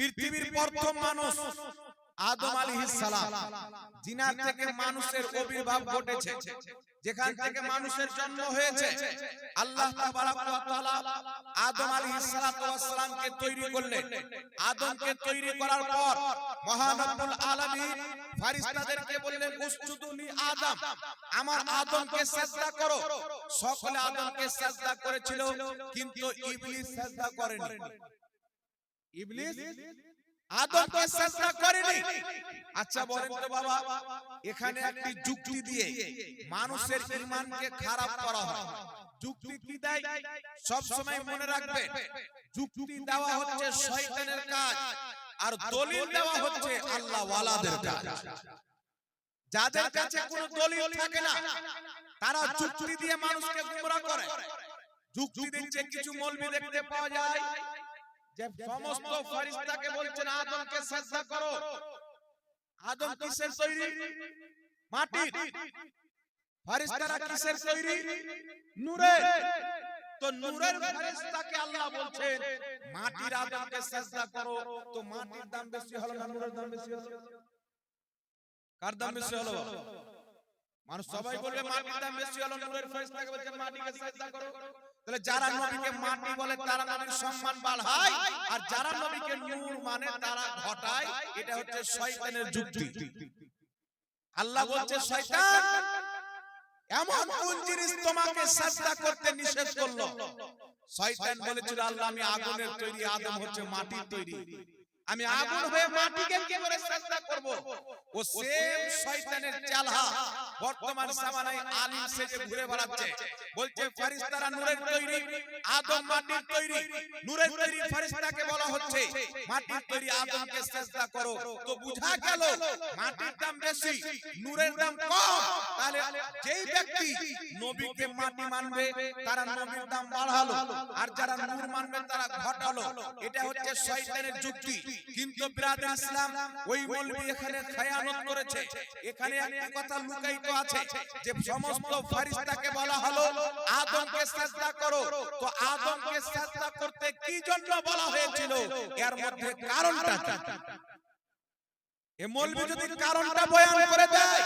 পৃথিবীর প্রথম মানুষ আদম আলাইহিস সালাম। জিনার থেকে মানুষের আবির্ভাব ঘটেছে যেখান থেকে মানুষের জন্ম হয়েছে আল্লাহ তাআলা আদম আলাইহিস সালামকে তৈরি করলেন। আদমকে তৈরি করার পর মহান রব্বুল আলামিন ফেরেশতাদেরকে বললেন আদম আমার আদমকে সিজদা করো। সকলে আদমকে সিজদা করেছিল কিন্তু ইবলিস সিজদা করেনি। ইবলিস আদমকে সিজদা করেনি। আচ্ছা বলেন তো বাবা এখানে একটি যুক্তি দিয়ে মানুষের ঈমানকে খারাপ করা হয়। যুক্তি কি দেয়? সব সময় মনে রাখবে যুক্তি দেওয়া হচ্ছে শয়তানের কাজ আর দলিল দেওয়া হচ্ছে আল্লাহ ওয়ালাদের কাজ। যাদের কাছে কোনো দলিল থাকে না তারা যুক্তি দিয়ে মানুষকে গুমরা করে। যুক্তি দিচ্ছে কিছু মৌলবি দেখতে পাওয়া যায়। সমস্ত ফেরেশতাকে বলছেন আদমকে সিজদা করো আদম কিসের তৈরি মাটি ফেরেশতারা কিসের তৈরি নূরের তো নূরের ফেরেশতাকে আল্লাহ বলছেন মাটির আদমকে সিজদা করো। তো মাটির দাম বেশি হলো না নূরের দাম বেশি হলো? কার দাম বেশি হলো? মানুষ সবাই বলবে মাটির দাম বেশি হলো নূরের ফেরেশতাকে বলছেন মাটিকে সিজদা করো। যারা নবীকে মাটি বলে তারা নবীর সম্মান বাড়ায় আর যারা নবীকে নূর মানে তারা ঘটায়, এটা হচ্ছে শয়তানের যুক্তি। আল্লাহ বলছে, শয়তান, এমন কোন জিনিস তোমাকে সাজদা করতে নিষেধ করল? শয়তান বলেছিল, আল্লাহ, আমি আগুনের তৈরি, আদম হচ্ছে মাটির তৈরি। আমি আগুন হয়ে মাটিকে কি করে সাজদা করব। ও সেম শয়তানের চালহা বর্তমান জামানায় আলিম সেজে ঘুরে বেড়াচ্ছে। বলছে ফেরেশতারা নূরের তৈরি আদম মাটির তৈরি নূরের তৈরি ফেরেশতাকে বলা হচ্ছে মাটির তৈরি আদমকে সাজদা করো। তো বুঝা গেল মাটির দাম বেশি নূরের দাম কম। তাহলে যেই ব্যক্তি নবীকে মাটি মানবে তারা নবীর দাম বাড়ালো। আর যারা নূর মানবে তারা ঘটালো। এটা হচ্ছে শয়তানের যুক্তি কিন্তু ব্রাদার ইসলাম ওই মৌলবি এখানে খায়ানত করেছে। এখানে একটা কথা লুকায়িত আছে, যে সমস্ত ফেরেশতাকে বলা হলো, আদমকে সাজদা করো। তো আদমকে সাজদা করতে কি জন্য বলা হয়েছিল? এর মধ্যে কারণটা? এ মৌলবি যদি কারণটা বয়ান করে দেয়,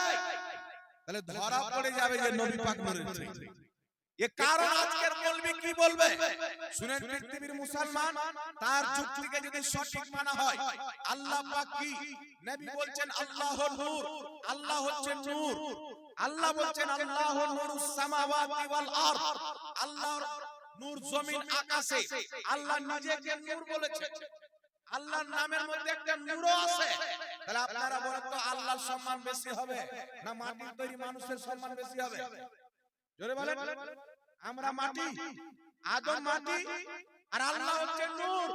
তাহলে ধরা পড়ে যাবে যে নবী পাক মেরেছে। এ কারণ আজকের মৌলবি কি বলবে? শুনেন পৃথিবীর মুসলমান তার যুক্তিকে যদি সঠিক মানা হয় আল্লাহ পাক কি? নবী বলছেন আল্লাহ নূর আল্লাহ হচ্ছে নূর। আল্লাহ বলছেন আল্লাহ নূরুস সামাওয়াতি ওয়াল আরদ। আল্লাহর নূর জমিন আকাশে। আল্লাহ নিজেকে নূর বলেছেন আল্লাহর নামের মধ্যে একটা নূরও আছে। তাহলে আপনারা বলেন তো আল্লাহর সম্মান বেশি হবে না মাটির তৈরি মানুষের সম্মান বেশি হবে জোরে বলেন। আমরা মাটি আদম মাটি আর আল্লাহ হচ্ছে নূর।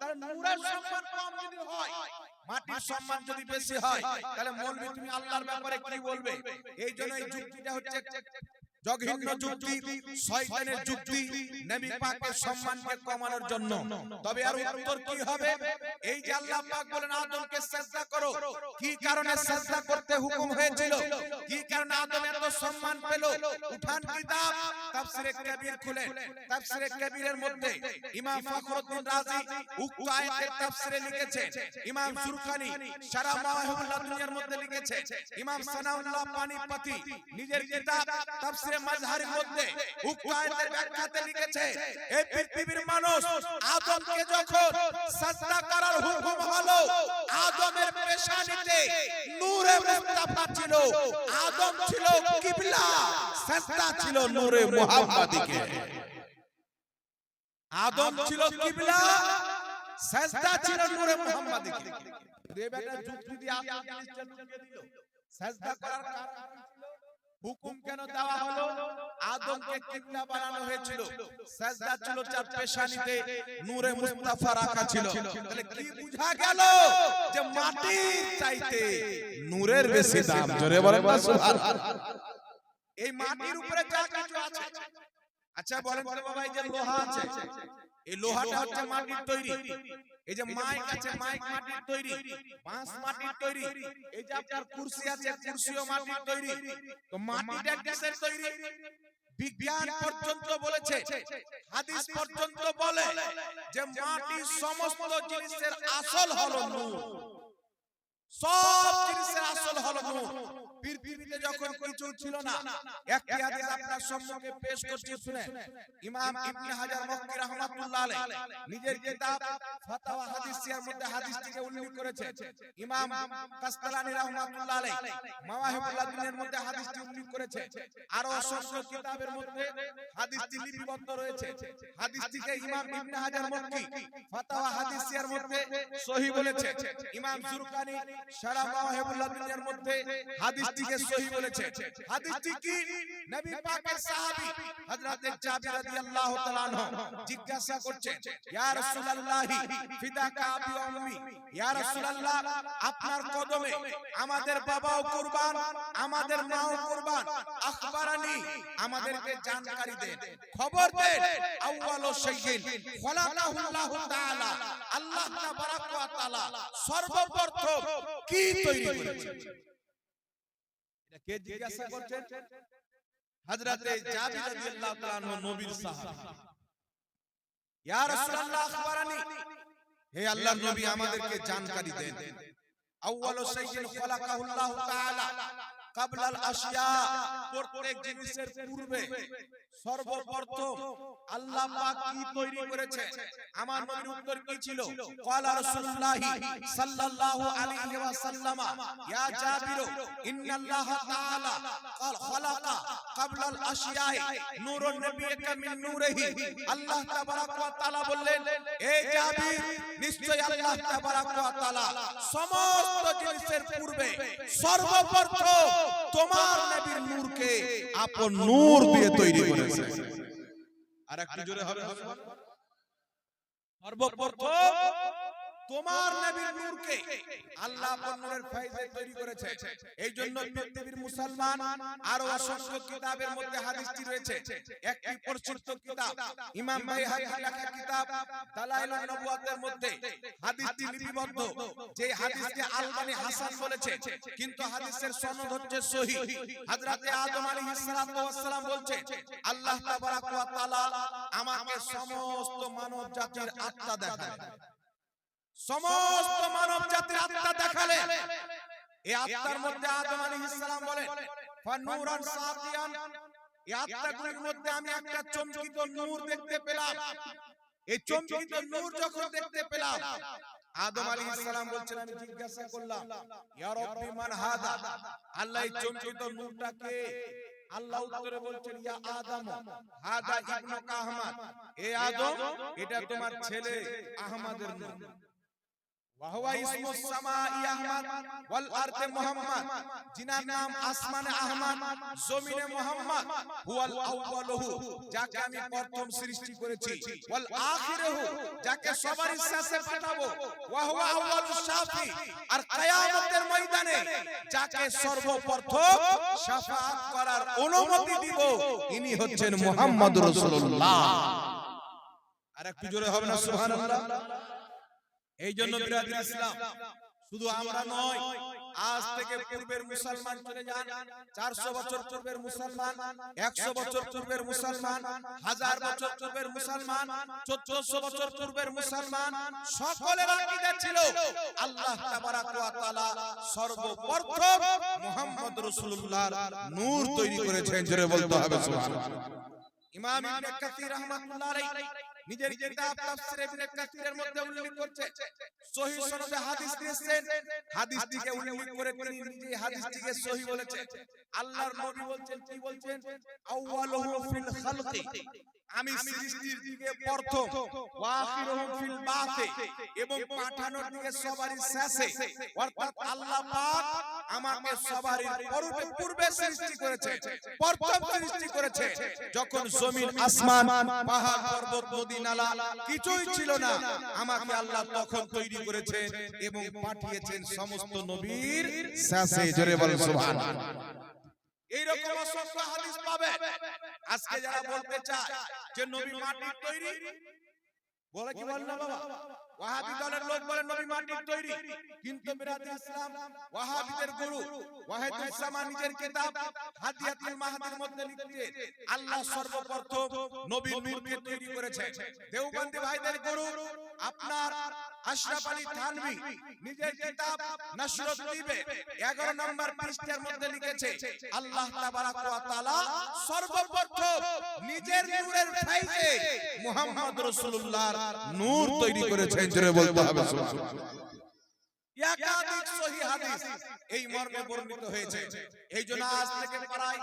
তার নূরের সম্মান কম যদি হয় মাটির সম্মান যদি বেশি হয় তাহলে মৌলবি তুমি আল্লাহর ব্যাপারে কি বলবে? এই জন্য এই যুক্তিটা হচ্ছে জঘন্য যুক্তি শয়তানের যুক্তি নবী পাকের সম্মানকে কমানোর জন্য। তবে আর উত্তর কি হবে? এই যে আল্লাহ পাক বলেন আদমকে সিজদা করো। কি কারণে সিজদা করতে হুকুম হয়েছিল? কি কারণে আদম এত সম্মান পেল? উঠান কিতাব তাফসিরে কবির খুলে। তাফসিরে কবিরের মধ্যে ইমাম ফখরুদ্দিন রাজি উক্ত আয়াতের তাফসিরে লিখেছেন। ইমাম সুরখানি সারা মাওয়াহিবুল্লাহ দুনিয়ার মধ্যে লিখেছে ইমাম সানাউল্লাহ পানিপতি। নিজের কিতাব তাফসিরে মাজহারের মধ্যে উক্ত আয়াতের ব্যাখ্যাতে লিখেছে এই পৃথিবীর মানুষ আদমকে যখন সাজদা করার হুকুম হলো, আদমের পেশানিতে নূরে মুস্তাফা ছিল, আদম ছিল কিবলা, সাজদা ছিল নূরে মুহাম্মাদিকে। আদম ছিল কিবলা, সাজদা ছিল নূরে মুহাম্মাদিকে। রে বেটা যুক্তি দিয়ে আদম দিল। সাজদা করার কারণ? হুকুম কেন দেওয়া হলো? আদমকে কিবলা বানানো হয়েছিল। সাজদা ছিল চার পেশানিতে। নূরে মুস্তাফা রাখা ছিল। তাহলে কি বুঝা গেল যে মাটির চাইতে নূরের বেশি দাম? জোরে বলেন না সুবহানাল্লাহ এই মাটির উপরে যা কিছু আছে। আচ্ছা বলেন তো বাবা এই যে লোহা আছে। এই লোহাটা হচ্ছে মাটির তৈরি। এই যে মাইক আছে মাইক মাটির তৈরি বাঁশ মাটির তৈরি। এই যে আপনার কুরসি আছে কুরসিও মাটির তৈরি। তো মাটিটা কিসের তৈরি। বিজ্ঞান পর্যন্ত বলেছে হাদিস পর্যন্ত বলে যে মাটি সমস্ত জিনিসের আসল হলো নূর। সব জিনিসের আসল হলো নূর। পৃথিবীতে যখন কিছু ছিল না একটি হাদিস আপনার সম্মুখে পেশ করছি শুনে ইমাম ইবনে হাজার মক্কি রাহমাতুল্লাহ আলাইহি। নিজের কিতাব ফাতাওয়া হাদিসিয়ার মধ্যে হাদিসটিকে উল্লেখ করেছে। ইমাম কাসতালানি রাহমাতুল্লাহ আলাইহি। মাওয়াহিবুল লাদুনের মধ্যে হাদিসটি উল্লেখ করেছে। আরও অসংখ্য কিতাবের মধ্যে হাদিসটি লিপিবদ্ধ রয়েছে। হাদিসটিকে ইমাম ইবনে হাজার মক্কি ফাতাওয়া হাদিসিয়ার মধ্যে সহিহ বলেছে ইমাম জুরকানি সারা মাওয়াহিবুল লাদুনের মধ্যে হাদিসটিকে সহিহ বলেছে। হাদিসটি কি? নবী পাকের সাহাবী হযরত জাবির রাদিয়াল্লাহু তাআলা আনহু জিজ্ঞাসা করছেন ইয়া রাসূলুল্লাহ ফিদাকা আবি উম্মি ইয়া রাসূলুল্লাহ আপনার কদমে আমাদের বাবাও কুরবান আমাদের মাও কুরবান আখবারানি আমাদেরকে জানকারি দেন। খবর দেন। আউয়ালু শাইইন। খলাকাহুল্লাহু তাআলা। আল্লাহ তাবারাক ওয়া তাআলা। সর্বপ্রথম কি তৈরি করেছেন? এটা কে জিজ্ঞাসা করছেন? হযরতে জাবির রাদিয়াল্লাহু তাআলা নবীর সাহাবী। ইয়া রাসূলুল্লাহ আখবারানি। হে আল্লাহর নবী আমাদেরকে জানকারি দেন। আউয়ালু শাইইন খালাকাহুল্লাহু তাআলা। কাবলাল আশিয়া প্রত্যেক জিনিসের পূর্বে সর্বপ্রথম আল্লাহ পাক কি তৈরি করেছে আমার নবীর উত্তর কি ছিল ক্বালা রাসূলুল্লাহ সাল্লাল্লাহু আলাইহি ওয়াসাল্লাম ইয়া জাবির ইন্নাল্লাহ তাআলা قال خلق قبل الاشياء নূর নবিয়্যিকা মিন নূরিহি আল্লাহ তাবারাক ওয়া তাআলা বললেন হে জাবির নিশ্চয় আল্লাহ তাবারাক ওয়া তাআলা সমস্ত জিনিসের পূর্বে সর্বপ্রথম তোমার নবীর নূরকে আপন নূর দিয়ে তৈরি করেছে। আর একটু জোরে হবে। সর্বপ্রথম তোমার নবীর নূরকে আল্লাহ আপন নূরের ফয়জে তৈরি করেছে। এই জন্য পৃথিবীর মুসলমান আরও অসংখ্য কিতাবের মধ্যে হাদিসটি রয়েছে। একটি প্রসিদ্ধ কিতাব। ইমাম বাইহাকি লেখা কিতাব। দালাইলুন নবুয়াতের মধ্যে হাদিসটি লিপিবদ্ধ। যে হাদিসকে আলবানী হাসান বলেছে কিন্তু হাদিসের সনদ হচ্ছে সহিহ হযরতে আদম আলাইহিস সালাতু ওয়াস সালাম বলছে আল্লাহ তাবারাক ওয়া তাআলা আমাকে সমস্ত মানব জাতির আত্মা দেখায়। সমস্ত মানব জাতির আত্মা দেখালে। এই আত্মার মধ্যে আদম আলাইহিস সালাম বলেন ফানুরান সাতিয়ান এই আত্মাগুলোর মধ্যে আমি একটা চমকিত নূর দেখতে পেলাম। এই চমকিত নূর যখন দেখতে পেলাম আদম আলাইহিস সালাম বলছেন আমি জিজ্ঞাসা করলাম ইয়া রব্বি মান হাদা? আল্লাহ এই চমকিত নূরটা কে আল্লাহ উত্তরে বলছেন ইয়া আদম হাদা ইবনু আহমদ এ আদম এটা তোমার ছেলে আহমদের নূর وهو اسم السماء احمد والارض محمد জিনার নাম আসমানে আহমদ জমিনে মুহাম্মদ হুয়াল আউয়ালুহু যাকে আমি প্রথম সৃষ্টি করেছি ওয়াল আখিরুহু যাকে সবার শেষে পাঠাবো ওয়া হুয়া আউয়ালুশ শাফি আর কিয়ামতের ময়দানে যাকে সর্বপ্রথম শাফাআত করার অনুমতি দিব ইনি হচ্ছেন মুহাম্মদ রাসূলুল্লাহ আর একটু জোরে হবে না সুবহানাল্লাহ এই জন্য বিরাদির ইসলাম শুধু আমরা নয় আজ থেকে পূর্বের মুসলমান চলে যান চারশো বছর পূর্বের মুসলমান একশো বছর পূর্বের মুসলমান হাজার বছর পূর্বের মুসলমান চোদ্দশো বছর পূর্বের মুসলমান সকলের আকিদা ছিল আল্লাহ তাবারাক ওয়া তাআলা সর্বপ্রথম মুহাম্মদ রাসূলুল্লাহর নূর তৈরি করেছেন জোরে বলতে হবে সুবহানাল্লাহ। ইমাম ইবনে কাসির রাহমাতুল্লাহ আলাইহি নিজের কিতাব তাফসীর ইবনে কাসীরের মধ্যে উল্লেখ করছে। সহিহ সনদে হাদিস দিয়েছেন। হাদিসটিকে উল্লেখ করে তিনি নিজে হাদিসটিকে সহিহ বলেছে আল্লাহর নবী বলছেন কি বলছেন? আউয়ালুহু ফিল খালকি। আমি সৃষ্টির দিকে প্রথম ওয়া আখিরুহু ফিল বাতে এবং পাঠানোর দিকে সবারই শেষে অর্থাৎ আল্লাহ পাক আমাকে সবারই পূর্বে পূর্বে সৃষ্টি করেছে প্রথম সৃষ্টি করেছে যখন জমিন আসমান পাহাড় পর্বত নদী নালা কিছুই ছিল না। আমাকে আল্লাহ তখন তৈরি করেছেন এবং পাঠিয়েছেন সমস্ত নবীর শেষে। জোরে বলেন। সুবহানাল্লাহ। এইরকম অসংখ্য হাদিস পাবে। আজকে যারা বলতে চায় যে নবী মাটির তৈরি বলে কি বল না বাবা? ওয়াহাবি দলের লোক বলে নবী মাটির তৈরি। কিন্তু বিরাদ ইসলাম ওয়াহাবিদের গুরু ওয়াহিদুল সামা নিজের কিতাব হাদিয়াতুল মাহদির মধ্যে লিখছে আল্লাহ সর্বপ্রথম নবীর নূরকে তৈরি করেছে দেওবন্দি ভাইদের গুরু আপনার আশরাফ আলী থানভী নিজের কিতাব নসরত দ্বীপে 11 নম্বর পৃষ্ঠার মধ্যে লিখেছে, আল্লাহ তাবারাক ওয়া তাআলা সর্বপ্রথম নিজের নূরের ফাইজে মুহাম্মদ রাসূলুল্লাহর নূর তৈরি করেছেন। জোরে বলতে হবে। একাধিক সহি হাদিস এই মর্মে বর্ণিত হয়েছে। এই জন্য আজ থেকে প্রায়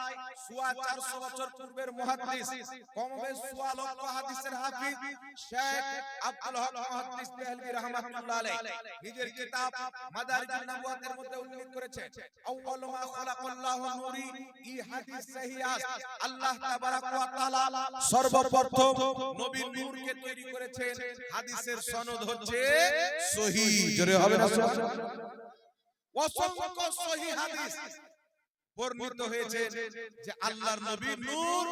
সোয়া চারশো বছর পূর্বের মুহাদ্দিস কমবে সোয়া লক্ষ হাদিসের হাফিজ শেখ আব্দুল হক মুহাদ্দিস দেহলভী রাহমাতুল্লাহ আলাইহি। নিজের কিতাব মাদারিজুন নবুয়াতের মধ্যে উল্লেখ করেছে আউয়ালু মা খালাকাল্লাহু নূরি ই হাদিস সহিহ আল্লাহ তাবারাক ওয়া তাআলা সর্বপ্রথম নবীর নূরকে তৈরি করেছেন। হাদিসের সনদ হচ্ছে সহিহ জোরে হবে না অসংখ্য সহি হাদিস বর্ণিত হয়েছে যে আল্লাহর নবীর নূর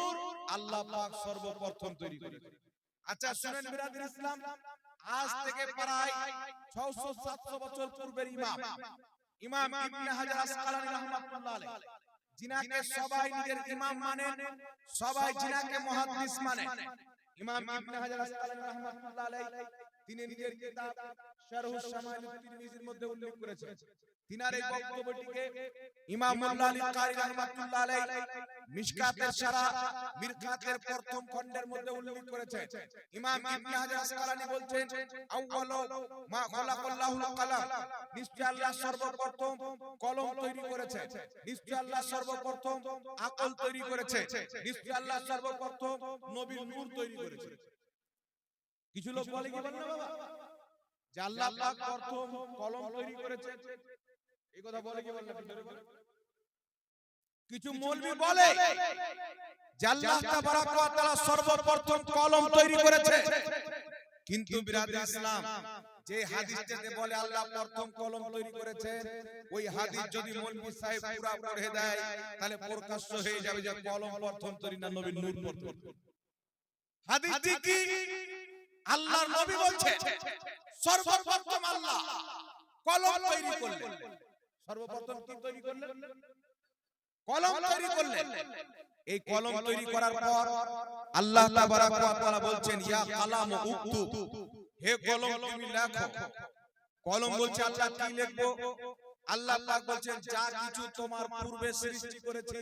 আল্লাহ পাক সর্বপ্রথম তৈরি করেছেন আচ্ছা শুনেন বিরাদির ইসলাম, আজ থেকে প্রায় 600 700 বছর পূর্বের ইমাম ইমাম ইবনে হাজার আসকালানী রাহমাতুল্লাহ জিনাকে সবাই নিজের ইমাম মানেন সবাই জিনাকে মুহাদ্দিস মানেন ইমাম ইবনে হাজার আসকালানী রাহমাতুল্লাহ তিনি নিজের কিতাব শারহুস শামাইল তিরমিজির মধ্যে উল্লেখ করেছেন। তিনার এই বক্তব্যটিকে ইমাম মোল্লা আলী কারি রাহমাতুল্লাহ আলাইহি মিশকাতের সারা মিরকাতের প্রথম খণ্ডের মধ্যে উল্লেখ করেছেন। ইমাম ইবনে হাজার আসকালানী বলছেন, আউয়ালু মা খালাকাল্লাহুল কালাম। নিশ্চয় আল্লাহ সর্বপ্রথম কলম তৈরি করেছে নিশ্চয় আল্লাহ সর্বপ্রথম আকল তৈরি করেছে নিশ্চয় আল্লাহ সর্বপ্রথম নবীর নূর তৈরি করেছে কিছু লোক বলে কি বলে না বাবা? যে আল্লাহ পাক প্রথম কলম তৈরি করেছে। এই কথা বলে কি বলে না ভিতরে বলে? কিছু মৌলবি বলে যে আল্লাহ তাবারাক ওয়া তাআলা সর্বপ্রথম কলম তৈরি করেছে। কিন্তু বিরাদ ইসলাম যে হাদিসটাতে বলে আল্লাহ প্রথম কলম তৈরি করেছে ওই হাদিস যদি মৌলবি সাহেব পুরা পড়ে দেয় তাহলে প্রকাশ্য হয়ে যাবে যে কলম প্রথম তৈরি না নবীর নূর প্রথম হাদিসটি কি? আল্লাহর নবী বলছে সর্বপ্রথম আল্লাহ কলম তৈরি করলেন। সর্বপ্রথম কি তৈরি করলেন? কলম তৈরি করলেন। এই কলম তৈরি করার পর আল্লাহ তাবারাক ওয়া তাআলা বলছেন ইয়া কালাম উক্তু হে কলম তুমি লেখো। কলম বলছে আল্লাহ কি লিখব? আল্লাহ পাক বলছেন যা কিছু তোমার পূর্বে সৃষ্টি করেছি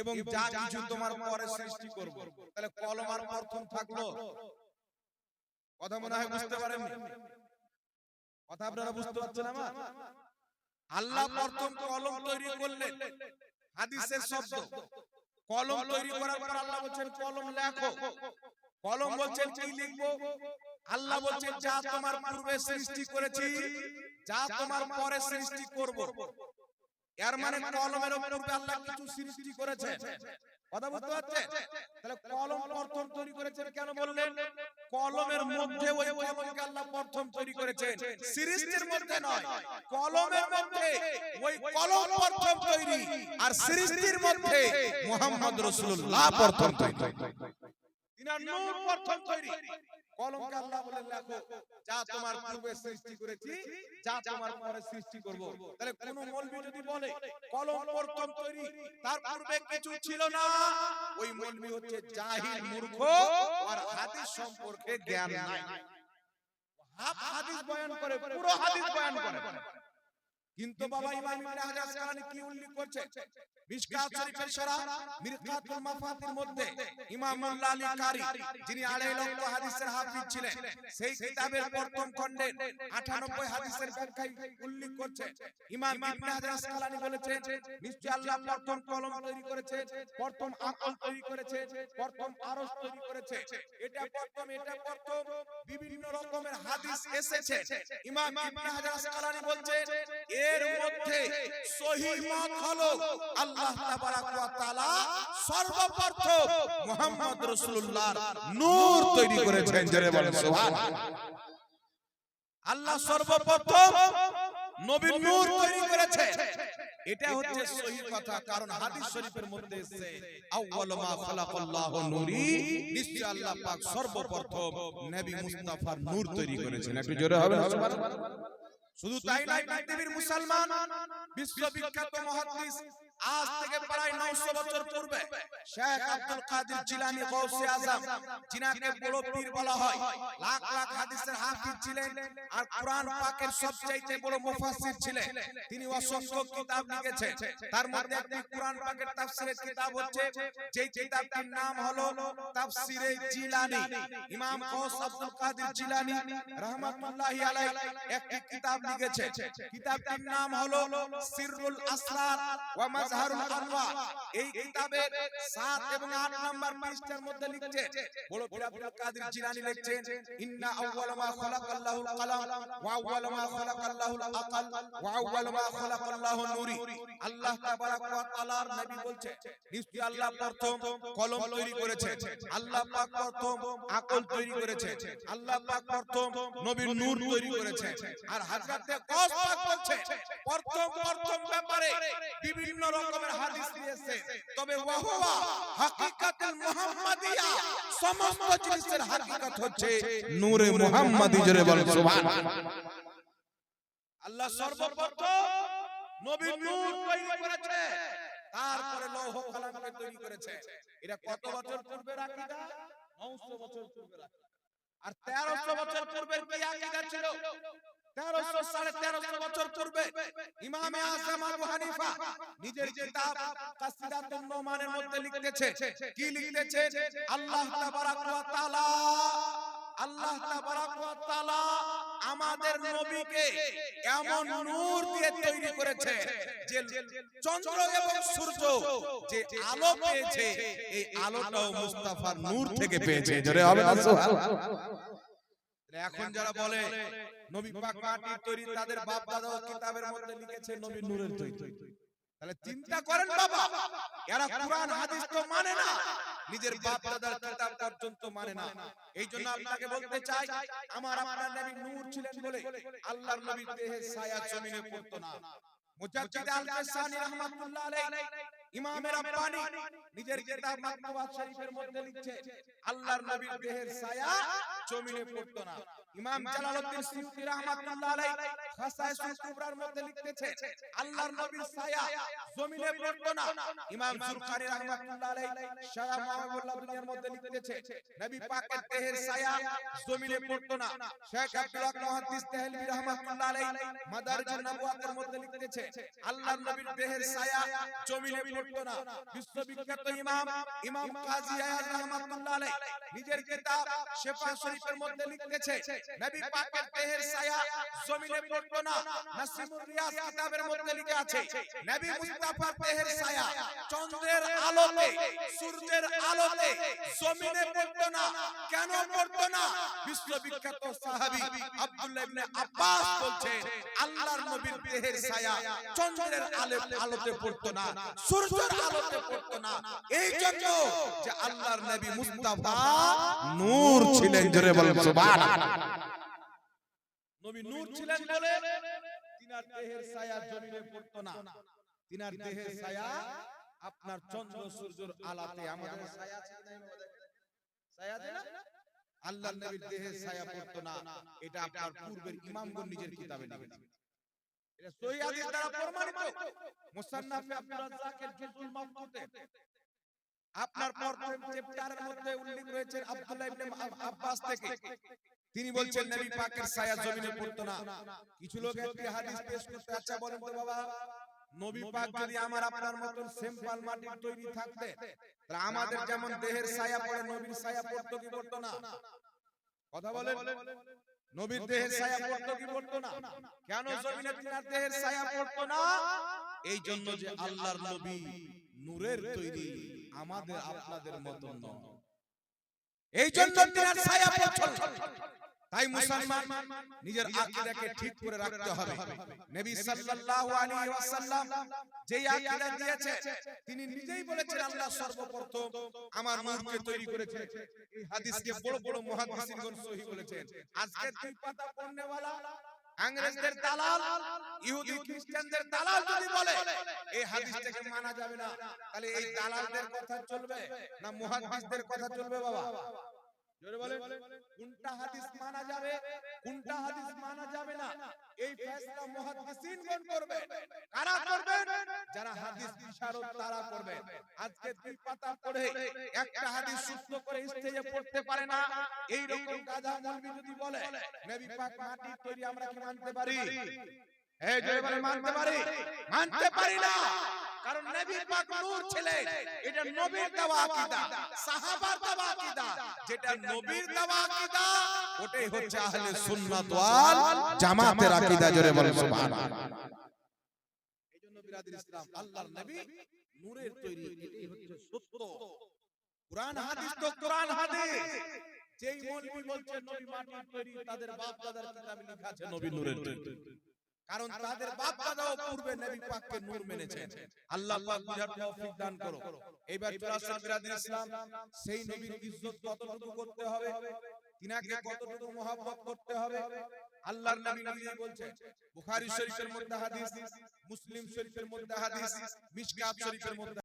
এবং যা কিছু তোমার পরে সৃষ্টি করব। তাহলে কলম আর প্রথম থাকল। কথা মনে হয় বুঝতে কথা আপনারা বুঝতে পারছেন আমার? আল্লাহ প্রথম কলম তৈরি করলেন। হাদিসের শব্দ। কলম তৈরি করার পর আল্লাহ বলছেন কলম লেখো। কলম বলছেন কি লিখব? আল্লাহ বলছেন যা তোমার পূর্বে সৃষ্টি করেছি যা তোমার পরে সৃষ্টি করব। এর মানে কলমের উপরে আল্লাহ কিছু সৃষ্টি করেছে। কথা বুঝতে পারছে তাহলে কলম প্রথম তৈরি করেছেন কেন বললেন? কলমের মধ্যে ওই কলমকে আল্লাহ প্রথম তৈরি করেছেন। সৃষ্টির মধ্যে নয়। কলমের মধ্যে ওই কলম প্রথম তৈরি। আর সৃষ্টির মধ্যে মুহাম্মদ রাসূলুল্লাহ প্রথম তৈরি। তিনি নূর প্রথম তৈরি। কলমকে আল্লাহ বলেন লেখো যা তোমার পূর্বে সৃষ্টি করেছি যা তোমার পরে সৃষ্টি করব। তাহলে কোন মৌলবি যদি বলে কলম প্রথম তৈরি তার পূর্বে কিছু ছিল না ওই মৌলবি হচ্ছে জাহিল মূর্খ আর হাদিস সম্পর্কে জ্ঞান নাই। হাফ হাদিস বয়ান করে পুরো হাদিস বয়ান করে। কিন্তু বাবা ইমাম ইবনে হাজার আসকালানী কি উল্লেখ করছে? মিশকাত শরীফের শরহ মিরকাতুল মাফাতির মধ্যে ইমাম মোল্লা আলী কারি যিনি আড়াই লক্ষ হাদিসের হাফিজ ছিলেন। সেই কিতাবের প্রথম খণ্ডে 98 হাদিসের ব্যাখ্যায় উল্লেখ করছে। ইমাম ইবনে হাজার আসকালানী বলেছেন নিশ্চয় আল্লাহ প্রথম কলম তৈরি করেছে প্রথম আকল তৈরি করেছে প্রথম আরশ তৈরি করেছে এটা প্রথম এটা প্রথম বিভিন্ন রকমের হাদিস এসেছে ইমাম ইবনে হাজার আসকালানী বলছেন এর মধ্যে সহিহ মত হলো আল্লাহ তাবারাক ওয়া তাআলা সর্বপ্রথম মুহাম্মদ রাসূলুল্লাহর নূর তৈরি করেছেন, জোরে বলেন সুবহানাল্লাহ আল্লাহ সর্বপ্রথম নবীর নূর তৈরি করেছে। এটা হচ্ছে সহি কথা, কারণ হাদিস শরীফের মধ্যে এসেছে, আউয়ালু মা খালাকাল্লাহু নূরি। নিশ্চয় আল্লাহ পাক সর্বপ্রথম নবী মুস্তাফার নূর তৈরি করেছেন। একটু জোরে হবে সুবহানাল্লাহ। শুধু তাই নয় পৃথিবীর মুসলমান বিশ্ববিখ্যাত মুহাদ্দিস আজ থেকে প্রায় 900 বছর পূর্বে শেখ আব্দুল কাদের জিলানী গৌসে আজম, যিনাকে বড় পীর বলা হয়, লাখ লাখ হাদিসের হাফিজ ছিলেন আর কোরআন পাকের সবচেয়ে বড় মুফাসসির ছিলেন। তিনি অসংখ্য কিতাব লিখেছেন। তার মধ্যে একটি কোরআন পাকের তাফসীরের কিতাব হচ্ছে, যেই কিতাবটির নাম হলো তাফসীরে জিলানী। ইমাম গৌস আব্দুল কাদের জিলানী রাহমাতুল্লাহি আলাইহি একটি কিতাব লিখেছে কিতাবটির নাম হলো সিররুল আসরার ওয়া আনওয়ার। এই কিতাবের 7 এবং 8 নাম্বার পৃষ্ঠার মধ্যে লিখছে, বড় আব্দুল কাদের জিলানী লিখছেন, ইন্না আউওয়ালা মা খালাকাল্লাহুল ওয়া আউওয়ালা মা খালাকাল্লাহুল আকাল, ওয়া আউওয়ালা মা নূরি। আল্লাহ তাবারাক ওয়া তাআলার নবী বলছে, নিশ্চয়ই আল্লাহ প্রথম কলম তৈরি করেছে, আল্লাহ পাক প্রথম আকল তৈরি করেছে, আল্লাহ পাক প্রথম নবীর নূর তৈরি করেছে। আর কস পাক বলছে, প্রথম প্রথম ব্যাপারে বিভিন্ন রকমের হাদিস দিয়েছে। তবে ওয়াহুয়া হাকিকাতুল মুহাম্মাদিয়া। সমস্ত জিনিসের হাকিকত হচ্ছে নূরে মুহাম্মাদি জোরে বলেন সুবহানাল্লাহ আল্লাহ সর্বপ্রথম নবীর নূর তৈরি করেছে। তারপরে লৌহ কলমকে তৈরি করেছে। এটা কত বছর পূর্বে আকীদা? 900 বছর পূর্বে আর 1300 বছর পূর্বে কি আকীদা ছিল? তেরোশো সাড়ে তেরোশো বছর পূর্বে ইমামে আবু হানিফা নিজের মধ্যে লিখতেছে কি লিখতেছে আল্লাহ তাবারাক ওয়া তাআলা, আল্লাহ তাবারাক ওয়া তাআলা আমাদের নবীকে এমন নূর দিয়ে তৈরি করেছে যে চন্দ্র এবং সূর্য যে আলো পেয়েছে, এই আলোটাও মুস্তাফার নূর থেকে পেয়েছে। জোরে হবে না? এখন যারা বলে নবী পাক মাটির তৈরি তাদের বাপ দাদাও কিতাবের মধ্যে লিখেছে নবী নূরের তৈরি তাহলে চিন্তা করেন বাবা এরা কোরআন হাদিস তো মানে না। নিজের বাপ দাদার কিতাব পর্যন্ত মানে না। এই জন্য আপনাকে বলতে চাই আমার আপনার নবী নূর ছিলেন বলে আল্লাহর নবীর দেহে ছায়া জমিনে পড়তো না। মুজাদ্দিদ আল-কাসানি রাহমাতুল্লাহ আলাইহি ইমাম রাব্বানি নিজের কিতাব মাকতুবাত শরীফের মধ্যে লিখছে আল্লাহর নবীর দেহের ছায়া জমিনে পড়তো না। ইমাম জালালউদ্দিন সিয়ুতি রাহমাতুল্লাহ আলাইহি খাসাইসুল কুবরার মধ্যে লিখতেছে আল্লাহর নবীর ছায়া জমিনে পড়তো না। ইমাম জুরকানি রাহমাতুল্লাহ আলাইহি সারা মাহবুবুল্লাহ দুনিয়ার মধ্যে লিখতেছে নবী পাকের দেহের ছায়া জমিনে পড়তো না। শেখ আব্দুল হক মুহাদ্দিস তাহলিবি রাহমাতুল্লাহ আলাইহি মাদারিজুন নবুয়াতের মধ্যে লিখতেছে আল্লাহর নবীর দেহের ছায়া জমিনে পড়তো না। বিশ্ববিখ্যাত ইমাম ইমাম কাজী আয়াজ রাহমাতুল্লাহ আলাইহি নিজের কিতাব শেফা শরীফের মধ্যে লিখতেছে নবী পাকের দেহের ছায়া জমিনে পড়তো না। নাসিমুর রিয়াজ কিতাবের মধ্যে লিখে আছে, নবী মুস্তাফার দেহের ছায়া চন্দ্রের আলোতে, সূর্যের আলোতে জমিনে পড়তো না। কেন পড়তো না? বিশ্ববিখ্যাত সাহাবী আব্দুল্লাহ ইবনে আব্বাস বলছেন আল্লাহর নবীর দেহের ছায়া চন্দ্রের আলো- আলোতে পড়তো না, সূর্যের আলোতে পড়তো না। এই জন্য যে আল্লাহর নবী মুস্তাফা নূর ছিলেন জোরে বলেন নবী নূর ছিলেন বলে তিনার দেহের ছায়া জমিনে পড়তো না। তিনার দেহের ছায়া আপনার চন্দ্র সূর্যের আলাতে, আমাদের ছায়া আছে? ছায়া না? আল্লাহর নবীর দেহের ছায়া পড়তো না। এটা আপনার পূর্বের ইমামগণ নিজের কিতাবে লিখেছে। এটা সহিহ হাদিস দ্বারা প্রমাণিত। মুসান্নাফে আব্দুর রাজ্জাকের জুজুল মাফতুতে আপনার প্রথম চ্যাপ্টারের মধ্যে উল্লেখ রয়েছে আব্দুল্লাহ ইবনে আব্বাস থেকে। তিনি বলছেন নবী পাকের ছায়া জমিনে পড়তো না। কিছু লোক একটি হাদিস পেশ করতে আচ্ছা বলেন তো বাবা নবী পাক যদি আমার আপনার মতন সিম্পল মাটির তৈরি থাকতে তাহলে আমাদের যেমন দেহের ছায়া পড়ে নবীর ছায়া পড়তো কি পড়তো না কথা বলেন নবীর দেহের ছায়া পড়তো কি পড়তো না? কেন জমিনে তিনার দেহের ছায়া পড়তো না এই জন্য যে আল্লাহর নবী নূরের তৈরি আমাদের আপনাদের নয়। এই জন্য তিনার ছায়া পড়তো তাই মুসলমান নিজের আকীদাকে ঠিক করে রাখতে হবে। নবী সাল্লাল্লাহু আলাইহি ওয়াসাল্লাম যেই আকীদা দিয়েছে তিনি নিজেই বলেছেন আল্লাহ সর্বপ্রথম আমার নূরকে তৈরি করেছে এই হাদিসকে বড় বড় মুহাদ্দিসিনগণ সহিহ বলেছেন আজকে দুই পাতা পড়নেওয়ালা ইংরেজদের দালাল ইহুদি খ্রিস্টানদের দালাল যদি বলে এই হাদিসটাকে মানা যাবে না। তাহলে এই দালালদের কথা চলবে না মুহাদ্দিসদের কথা চলবে বাবা? জোরে বলেন। কোনটা হাদিস মানা যাবে কোনটা হাদিস মানা যাবে না? এই ফয়সালা মুহাদ্দিসিনগণ করবে। কারা করবেন যারা হাদিস বিশারদ তারা করবে। আজকে দুই পাতা পড়ে একটা হাদিস সূত্র করে স্টেজে পড়তে পারে না। এই রকম গাধা মৌলবি যদি বলে নবী পাক মাটির তৈরি আমরা কি মানতে পারি? এই জোরে বলে মানতে পারি? মানতে পারি। না। কারণ নবী পাক নূর ছিলেন এটা নবীর দেওয়া আকীদা। সাহাবার দেওয়া আকীদা। যেটা নবীর দেওয়া আকীদা ওটাই হচ্ছে আহলে সুন্নাত ওয়াল জামাতের আকীদা জোরে বলে সুবহানাল্লাহ। এইজন্য বিরাদির ইসলাম আল্লাহর নবী নূরের তৈরি। এটাই হচ্ছে সত্য। কোরআন হাদিস তো কোরআন হাদিস। যেই মৌলবি বলছে নবী মাটির তৈরি তাদের বাপ দাদার কিতাবে লেখা আছে নবী নূরের তৈরি। কারণ তাদের বাপ দাদাও পূর্বে নবী পাককে নূর মেনেছেন। আল্লাহ পাক বুঝার তৌফিক দান করো। এইবার চুরাশি বিরাদির ইসলাম। সেই নবীর ইজ্জত কতটুকু করতে হবে তিনাকে কতটুকু মহব্বত করতে হবে আল্লাহর নবী নিজে বলছেন বুখারী শরীফের মধ্যে হাদিস মুসলিম শরীফের মধ্যে হাদিস মিশকাত শরীফের মধ্যে